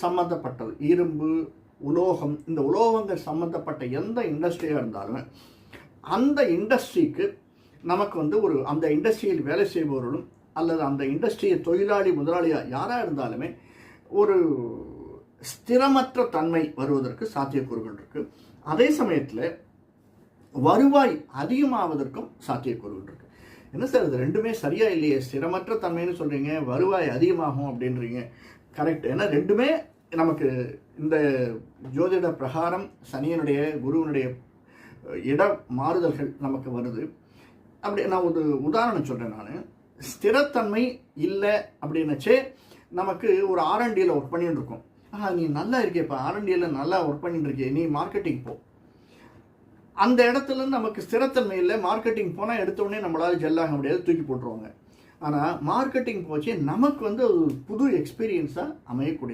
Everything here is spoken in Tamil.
சம்மந்தப்பட்டது இரும்பு உலோகம் இந்த உலோகங்கள் சம்மந்தப்பட்ட எந்த இண்டஸ்ட்ரியாக இருந்தாலும் அந்த இண்டஸ்ட்ரிக்கு நமக்கு வந்து ஒரு அந்த இண்டஸ்ட்ரியில் வேலை செய்பவர்களும் அல்லது அந்த இண்டஸ்ட்ரியை தொழிலாளி முதலாளியாக யாராக இருந்தாலுமே ஒரு ஸ்திரமற்ற தன்மை வருவதற்கு சாத்தியக்கூறுகள் இருக்குது அதே சமயத்தில் வருவாய் அதிகமாவதற்கும் சாத்தியக்கூறுகள் இருக்குது என்ன சார் இது ரெண்டுமே சரியாக இல்லையே? ஸ்திரமற்ற தன்மைன்னு சொல்கிறீங்க வருவாய் அதிகமாகும் அப்படின்றீங்க. கரெக்ட் ஏன்னா ரெண்டுமே நமக்கு இந்த ஜோதிட பிரகாரம் சனியனுடைய குருவனுடைய இட மாறுதல்கள் நமக்கு வருது. அப்படி நான் ஒரு உதாரணம் சொல்கிறேன் நான். ஸ்திரத்தன்மை இல்லை அப்படின்னச்சே நமக்கு ஒரு ஆர்என்டியில் ஒர்க் பண்ணிட்டு இருக்கோம். ஆ நீ நல்லா இருக்கேப்பா ஆர்என்டியில் நல்லா ஒர்க் பண்ணிட்டு இருக்கே நீ மார்க்கெட்டிங் போ. அந்த இடத்துல நமக்கு ஸ்திரத்தன்மை இல்லை. மார்க்கெட்டிங் போனால் எடுத்தோடனே நம்மளால் ஜெல்லாக முடியாது தூக்கி போட்டுருவாங்க. ஆனால் மார்க்கெட்டிங் போச்சு நமக்கு வந்து ஒரு புது எக்ஸ்பீரியன்ஸாக அமையக்கூடிய